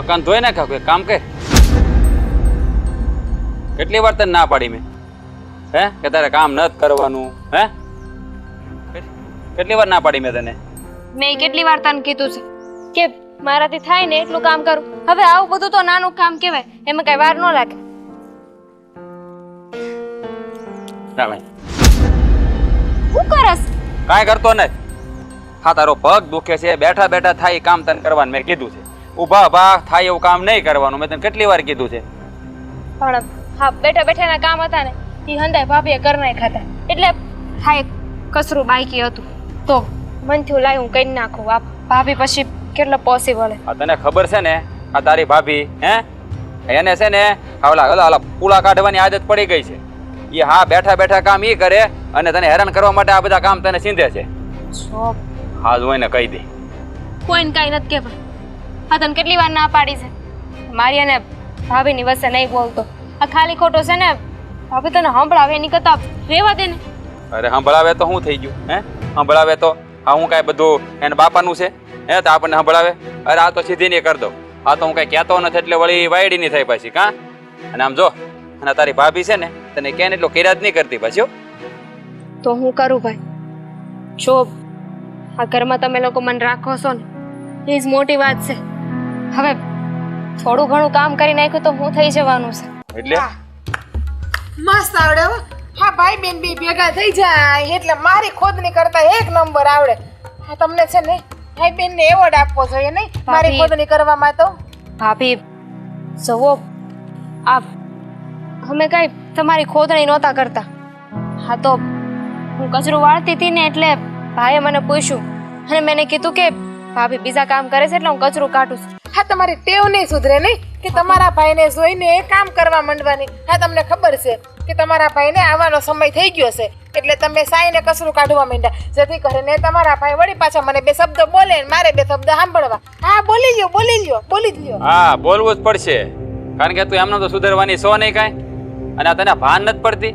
મકાન ધોઈ નાખા કોઈ કામ કે? કેટલી વાર તને ના પાડી મેં? હે? કે તારે કામ નથી કરવાનું? હે? કેટલી વાર ના પાડી મેં તને? મેં કેટલી વાર તને કીધું છે કે મારાથી થાય ને એટલું કામ કરું. હવે આવું બધું તો નાનું કામ કહેવાય એમાં કઈ વાર ન લાગે. હું કરસ? કાંઈ કરતો ને હા તારો પગ દુખે છે બેઠા બેઠા થાય કામ તને કરવાનું મેં કીધું છે. ઊભા ઊભા થાય એવું કામ નહીં કરવાનું. મેં તને કેટલી વાર કીધું છે? પણ હા બેઠા બેઠાના કામ હતા ને એ હંદાય ભાભીએ કર નાખ્યા ખાતા એટલે હા એક કસરું બાકી હતું. તો મન થયું લાય હું કરી નાખું આ ભાભી પછી કેટલો પોસિબલ આ તને ખબર છે ને આ તારી ભાભી હે? એને છે ને ઓલા ઓલા પૂલા કાઢવાની આદત પડી ગઈ છે. એ હા બેઠા બેઠા કામ એ કરે અને તને હેરાન કરવા માટે આ બધા કામ તને સીંધે છે. હા જોઈને કહી દે. કોઈને કાંઈ નથી કહેવા હા તને કેટલી વાર ના પાડી છે? મારી અને ભાભીની વચ્ચે નહીં બોલતો. આ ખાલી ખોટો છે ને ભાભી તને સંભળાવે એની કરતા રેવા દે ને. અરે સંભળાવે તો શું થઈ ગયું હે? સંભળાવે તો? આ હું કાંઈ બધું એને બાપાનું છે? હે તો આપણને સંભળાવે? અરે આ તો સીધી નહીં કરી દો આ તો હું કાંઈ કહેતો નથી એટલે વળી વાયડી નહીં થાય પાછી કાં? અને આમ જો અને તારી ભાભી છે ને તને કે એટલો કર્યા જ નહીં કરતી પાછી તો હું કરું ભાઈ? જો આ ઘરમાં તમે લોકો મને રાખો છો ને એ જ મોટી વાત છે. હવે થોડું ઘણું કામ કરી નાખ્યું તો હું થઈ જવાનું છે. એટલે? મસ્ત આવડે હો. હા ભાઈ બેન બે ભેગા થઈ જાય. એટલે મારી ખોદણી કરતા એક નંબર આવડે. હા તમને છે ને ભાઈ બેન ને એવોર્ડ આપવો જોઈએ નહીં? મારી. ખોદણી કરવામાં તો. ભાભી જવો આ અમે કઈ તમારી ખોદણી નહોતા કરતા. હા તો હું કચરું વાળતી હતી ને એટલે ભાઈએ મને પૂછ્યું. અને મેં કીધું કે ભાભી બીજા કામ કરે છે એટલે હું કચરું કાઢું છું. હા તમારી ટેવ નહીં સુધરે નહીં? કે તમારા ભાઈને જોઈને કામ કરવા માંડવાની. હા તમને ખબર છે કે તમારા ભાઈને આવવાનો સમય થઈ ગયો છે. એટલે તમે સાઈને કસરું કાઢવા માંડ્યા. જેથી કરીને તમારા ભાઈ વળી પાછા મને બે શબ્દ બોલે ને મારે બે શબ્દ સાંભળવા. હા બોલી લ્યો બોલી લ્યો બોલી જ લ્યો. હા બોલવું જ પડશે. કારણ કે તું એમને તો સુધરવાની સો નહીં કાંઈ. અને આ તને ભાન નથી પડતી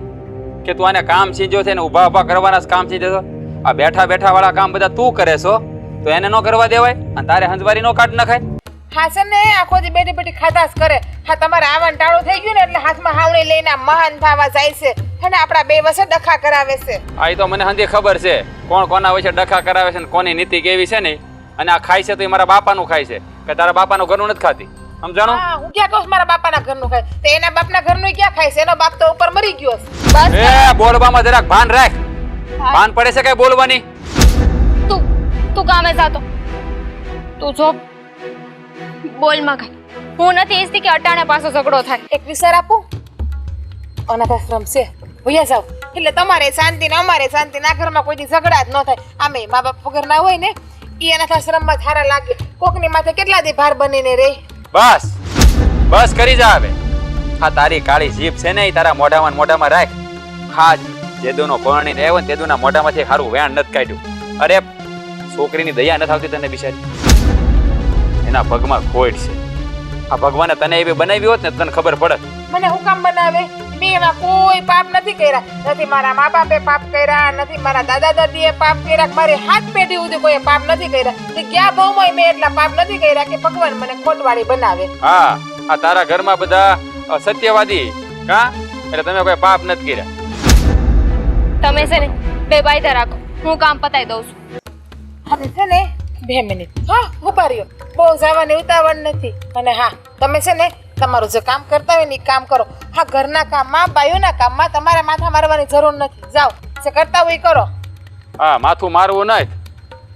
કે તું આને કામ સીંજો છે ને ઊભા ઊભા કરવાના જ કામ સીંજો છો? આ બેઠા બેઠા વાળા કામ બધા તું કરે છો? તો એને ન કરવા દેવાય અને તારે હંજવારી નો કાઢ નખાય. હા છે ને આખો દી બેઠી બેઠી ખાતાસ કરે. હા તમારે આવન ટાળું થઈ ગયું ને એટલે હાથમાં હાવણી લઈને મહાન થવા જાય છે. અને આપણા બે વર્ષે ડખા કરાવે છે. આ તો મને હંધી ખબર છે. કોણ કોના વચ્ચે ડખા કરાવે છે ને કોની નીતિ કેવી છે ને અને આ ખાય છે તો એ મારા બાપાનું ખાય છે કે તારા બાપાનું ઘરનું નથી ખાતી. સમજાણો? હા હું ક્યાં કહું છું મારા બાપાના ઘરનું ખાય? તો એના બાપના ઘરનું ક્યાં ખાય છે? એનો બાપ તો ઉપર મરી ગયો છે. બસ. એ બોલવામાં જરાક ભાન રાખ. ભાન પડે છે કઈ બોલવાની? તું તું કામે જાતો તું જો. બોલમાં કઈ હું નથી ઈચ્છતી કે અટાણે પાસો ઝઘડો થાય. એક વિચાર આપું. અનાથ આશ્રમ છે. ભૈયા જાવ એટલે તમારે શાંતિ ને અમારે શાંતિ ના ઘરમાં કોઈ દી ઝઘડા જ ન થાય. આમે મા બાપ વગર ના હોય ને એ અનાથ આશ્રમમાં સારા લાગે. કોકની માથે કેટલા દી ભાર બનીને રે? બસ. બસ કરી જા હવે. આ તારી કાળી જીભ છે ને એ તારા મોઢામાં મોઢામાં રાખ. ખાજ. જેદુનો પરણીને આવ્યો ને તેદુના મોઢામાંથી સારું વેણ નથી કાઢ્યું. અરે છોકરીની દયા નથી આવતી તને બિચારી. એના પગમાં ખોટ છે. આ ભગવાને તને એવી બનાવી હોત ને તને ખબર પડત. મને હું કામ બનાવે? મેં એમાં કોઈ પાપ નથી કર્યા. નથી મારા મા બાપે પાપ કર્યા નથી મારા દાદા દાદીએ પાપ કર્યા મારી હાથ પેઢી સુધી કોઈ પાપ નથી કર્યા. કે ક્યાં બહુમાં મેં એટલા પાપ નથી કર્યા કે ભગવાન મને ખોટવાળી બનાવે. હા આ તારા ઘરમાં બધા સત્યવાદી કા? એટલે તમે કોઈ પાપ નથી કર્યા. તમે છે ને બે બાયદા રાખો. હું કામ પતાઈ દઉં છું. હવે છે ને બે મિનિટ. હા ઊભા રહ્યો. બહુ જવાની ઉતાવળ નથી. અને હા તમે છે ને તમારું જે કામ કરતા હોય ને એ કામ કરો. હા ઘરના કામમાં બાયોના કામમાં તમારે માથા મારવાની જરૂર નથી. જાઓ જે કરતા હોય એ કરો. હા માથું મારવું નહીં.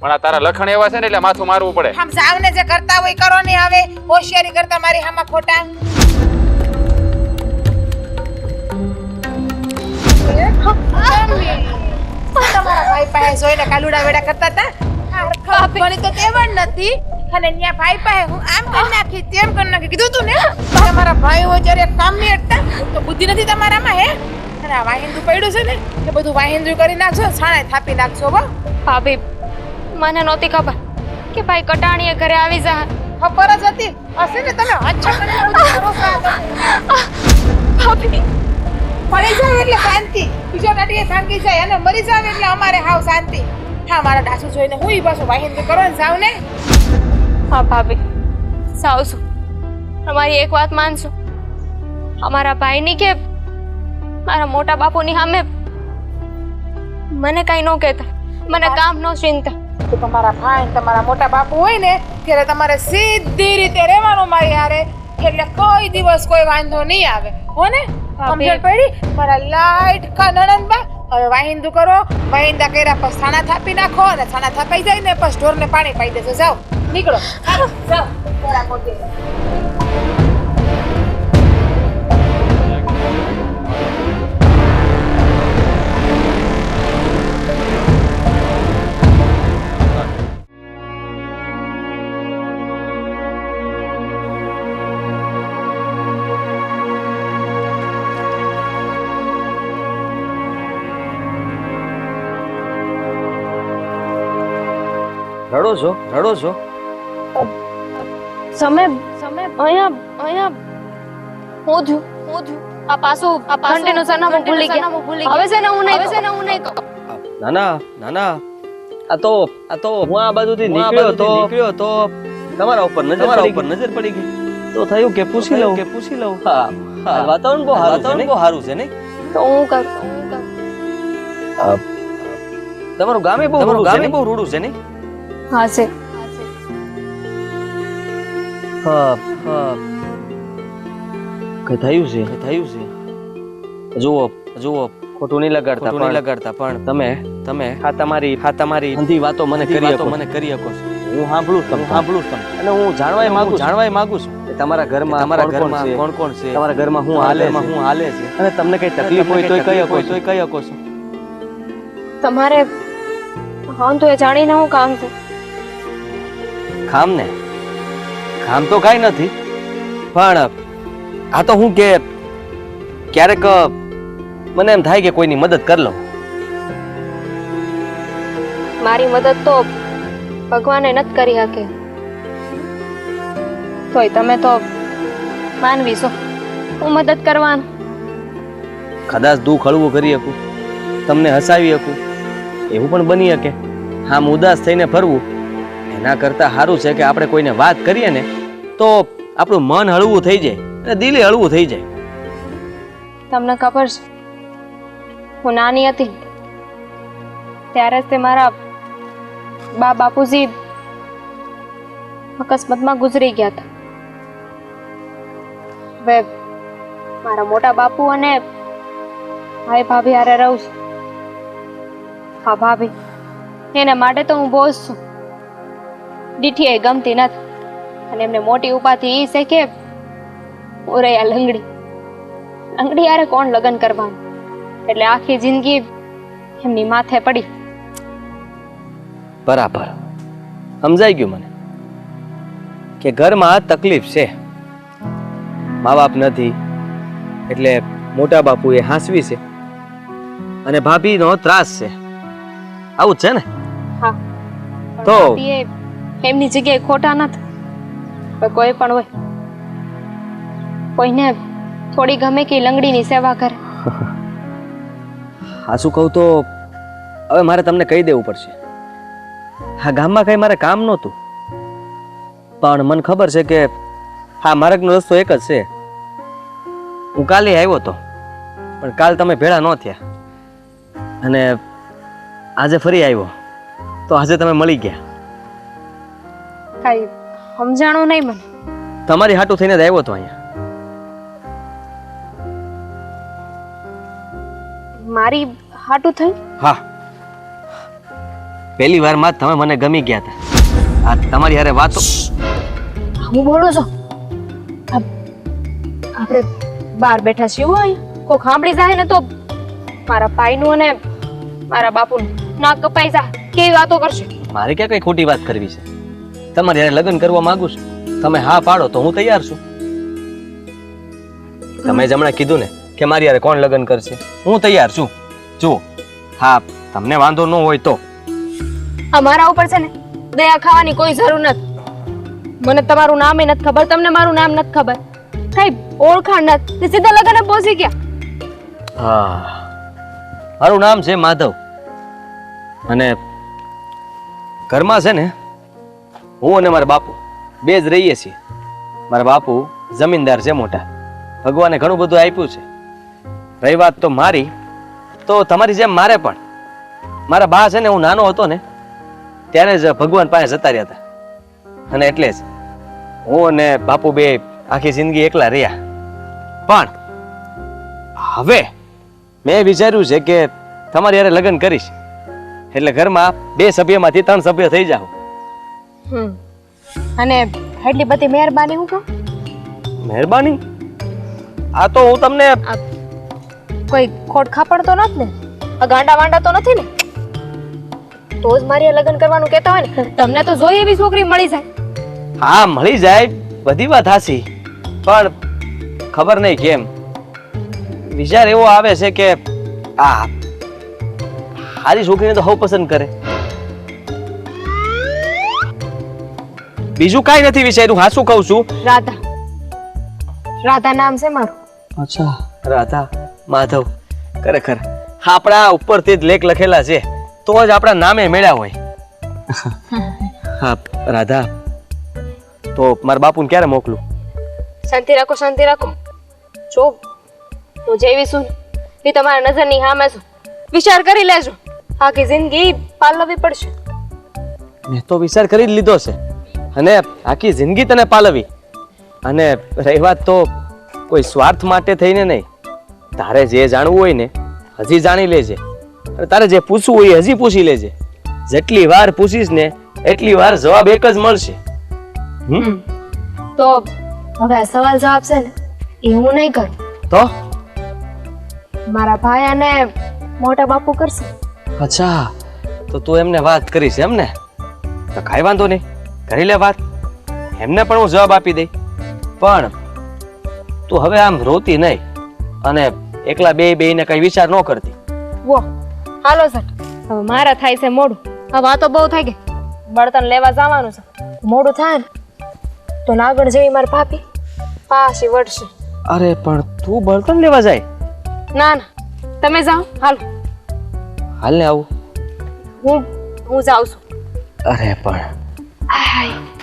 પણ આ તારા લખણ એવા છે ને એટલે માથું મારવું પડે. આમ સાવને જે કરતા હોય એ કરો ને હવે. હોશિયારી કરતા મારી હામાં ખોટા. તમારા ભાઈ પાસે જોઈને કાલુડા વેડા કરતા હતા? મને તો તેવડ નથી. અને ન્યા ભાઈ પાસે હું આમ કરી નાખી તેમ કરી નાખી. કીધું તું ને? તમારા ભાઈ હોય જ્યારે કામ નહીં અટતા તો બુદ્ધિ નથી તમારામાં હે? અને આ વાહિંદુ પડ્યું છે ને એ બધું વાહિંદુ કરી નાખશો છાણે થાપી નાખશો બો ભાભી મને નહોતી ખબર કે ભાઈ કટાણીએ ઘરે આવી જા. ખબર જ હતી. હશે ને તમે? અચ્છા. ભાભી. મરી જાય એટલે શાંતિ. બીજો નાટીએ શાંતિ જાય અને મરી જાવ એટલે અમારે હાવ શાંતિ. હા મારા ડાસુ જોઈને હું ઈ પાછું વાહિંદુ કરો ને સાવ ને? હા ભાભી સાવ છું. તમારી એક વાત માનશું. અમારા ભાઈની કે મારા મોટા બાપુની સામે? મને કઈ ન કહેતા. મને કામ નો ચિંતા. તો તમારા ભાઈ તમારા મોટા બાપુ હોય ને ત્યારે તમારે સીધી રીતે રહેવાનું મારી હારે. એટલે કોઈ દિવસ કોઈ વાંધો નહીં આવે. હો ને? સમજણ પડી? મારા લાઈટ કા નણંદબા હવે વાહિંદુ કરો વાહિંદા કર્યા પછી છાણા થાપી નાખો અને છાણા થાપાઈ જાય ને પછી ઢોરને પાણી પાઈ દેજો. જાઓ. નીકળો. જાઓ. રડો છો રડો છો. સમય સમય અહીંયા અહીંયા. હું થયું હું થયું આ પાછું આ ઘંટીનું સરનામું ભૂલી ગયા. હવે છે ને હું નહીં હવે છે ને હું નહીં કહું. ના ના ના ના આ તો આ તો હું આ બાજુથી નીકળ્યો તો નીકળ્યો તો તમારા ઉપર નજર તમારા ઉપર નજર પડી ગઈ. તો થયું કે પૂછી લઉં? કે પૂછી લઉં. હા હા. વાતાવરણ બહુ સારું વાતાવરણ બહુ સારું છે નહીં? તો હું કરું હું કરું. તમારું ગામે બહુ તમારું ગામે બહુ રૂડું છે નહીં? હા છે. હા હા. થયું છે? થયું છે? જુઓ જુઓ. ખોટું નહીં લગાડતા નહીં લગાડતા પણ તમે તમે હા તમારી હા તમારી અંધી વાતો મને કરી શકો મને કરી શકો છો. હું સાંભળું છું સાંભળું છું અને હું જાણવાય માંગુ જાણવાય માંગુ છું. કે તમારા ઘરમાં તમારા ઘરમાં કોણ કોણ છે? તમારા ઘરમાં હું હાલે હું હાલે છે? અને તમને કઈ તકલીફ હોય તો કઈ શકો તો કઈ શકો છો. તમારે હા તો એ જાણીને હું કામ છે ખામ ને? ખામ તો કાંઈ નથી. પણ આ તો હું કે ક્યારેક મને એમ થાય કે કોઈની મદદ કરી લઉં. મારી મદદ તો ભગવાને નથી કરી શકે તોય તમે તો માનવી છો. હું મદદ કરવાનું. કદાચ દુઃખ હળવું કરી શકું તમને હસાવી શકું એવું પણ બની શકે. આમ ઉદાસ થઈને ફરવું એના કરતાં સારું છે કે આપણે કોઈને વાત કરીએ ને, તો આપણું મન હળવું થઈ જાય અને દિલે હળવું થઈ જાય. તમને ખબર છે, હું નાની હતી. ત્યારે તે મારા બા બાપુજી અકસ્માતમાં ગુજરી ગયા હતા. હવે મારા મોટા બાપુ અને ભાઈ ભાભી હારે રહું છું. હા ભાભી, એના માટે તો હું બોઝ છું. દીઠી ગમતી નથી. અને એમને મોટી ઉપાધિ એ છે કે ઓરૈયા લંગડી. લંગડી યારે કોણ લગ્ન કરવાનું? એટલે આખી જિંદગી એમની માથે પડી. બરાબર. સમજાઈ ગયું મને કે ઘરમાં તકલીફ છે. મા બાપ નથી એટલે મોટા બાપુ એ હાંસવી છે. અને ભાભીનો ત્રાસ છે. આવું છે ને? હા. તો? એમની જગ્યાએ ખોટા નથી. કોઈ પણ હોય. કોઈને થોડી ગમે કે લંગડીની સેવા કરે. હા, શું કહું તો હવે મારે તમને કહી દેવું પડશે. હા, ગામમાં કઈ મારે કામ નહોતું. પણ મને ખબર છે કે હા, માર્ગનો રસ્તો એક જ છે. હું કાલે આવ્યો હતો, પણ કાલ તમે ભેળા ન થયા. અને આજે ફરી આવ્યો. તો આજે તમે મળી ગયા. કઈ સમજાણું નહીં મને. તમારી હાટું થઈને જ આવ્યો તો અહીંયા. મારી હાટું થઈ? હા. પહેલી વારમાં તમે મને ગમી ગયા હતા. આ તમારી હારે વાતો હું બોલું છું. આપણે બહાર બેઠા છીએ હોય કોઈ સાંભળી જાય ને તો મારા પાઈનું અને મારા બાપુનું ના કપાઈ જા કેવી વાતો કરશે? મારે ક્યાં કઈ ખોટી વાત કરવી છે? તમારે એને લગ્ન કરવા માંગુ છું. તમે હા પાડો તો હું તૈયાર છું. તમે જ હમણાં કીધું ને કે મારી યારે કોણ લગ્ન કરશે? હું તૈયાર છું. જુઓ. હા તમને વાંધો ન હોય તો. અમારા ઉપર છે ને દયા ખાવાની કોઈ જરૂર નથી. મને તમારું નામ નથી ખબર તમને મારું નામ નથી ખબર. કઈ ઓળખાણ નથી. સીધા લગ્ન પહોંચી ગયા. હા. મારું નામ છે માધવ. અને ઘરમાં છે ને હું અને મારા બાપુ બે જ રહીએ છીએ. મારા બાપુ જમીનદાર છે મોટા. ભગવાને ઘણું બધું આપ્યું છે. રહી વાત તો મારી, તો તમારી જેમ મારે પણ. મારા બા છે ને, હું નાનો હતો ને, ત્યારે જ ભગવાન પાસે જતા રહ્યા હતા. અને એટલે જ હું અને બાપુ બે આખી જિંદગી એકલા રહ્યા. પણ હવે મેં વિચાર્યું છે કે તમારી યારે લગ્ન કરીશ. એટલે ઘરમાં બે સભ્યમાંથી ત્રણ સભ્ય થઈ જાવ હમ. અને એટલી બધી મહેરબાની હું કહું? મહેરબાની? આ તો હું તમને કોઈ ખોટ ખાપણ તો નથી ને? આ ગાંડા વાંડા તો નથી ને? તો જ મારી હારે લગ્ન કરવાનું કહેતા હોય ને તમને તો જોઈએ એવી છોકરી મળી જાય. હા મળી જાય બધી વાત હાસી પણ ખબર નહીં કેમ. વિચાર એવો આવે છે કે આ સારી છોકરીને તો હવ પસંદ કરે. બીજું કાંઈ નથી વિચાર્યું હા શું કહું છું. રાધા. રાધા નામ છે મારું. અચ્છા. રાધા માધવ ખરેખર આપણા ઉપરથી જ લેખ લખેલા છે તો જ આપણા નામે મેળ્યા હોય. હા રાધા તો મારા બાપુને ક્યારે મોકલું? શાંતિ રાખો શાંતિ રાખો. જો તો જેવી છું ને, એ તમારા નજરની સામે છું. વિચાર કરી લેજો. આખી જિંદગી પાલવી પડશે. મેં તો વિચાર કરી જ લીધો છે. અને આખી જિંદગી તને પાલવી. અને રહી વાત તો કોઈ સ્વાર્થ માટે થઈને નહીં. તારે જે જાણવું હોય ને હજી જાણી લેજે. અને તારે જે પૂછવું હોય એ હજી પૂછી લેજે. જેટલી વાર પૂછીશ ને એટલી વાર જવાબ એક જ મળશે. હમ? તો હવે સવાલ જવાબ છે ને એ હું નહીં કરું. તો? મારા ભાઈ અને મોટા બાપુ કરશે. અચ્છા. તો તું એમને વાત કરીશ એમ ને? તો કાંઈ વાંધો નહીં. કરી લે વાત. એમને પણ હું જવાબ આપી દઈ. પણ તું હવે આમ રોતી નહીં અને એકલા બે બેને કઈ વિચાર ન કરતી. વો હાલો સર. હવે મારા થાય છે મોડું. હવે આ તો બહુ થઈ ગઈ બળતણ લેવા જવાનું છે. મોડું થાય ને તો નાગણ જેવી મારી પાપી. પાછી વળશે. અરે પણ તું બળતણ લેવા જાય? ના ના. તમે જાઓ હાલો. હાલ ને આવું. હું હું જાઉં છું. અરે પણ 哎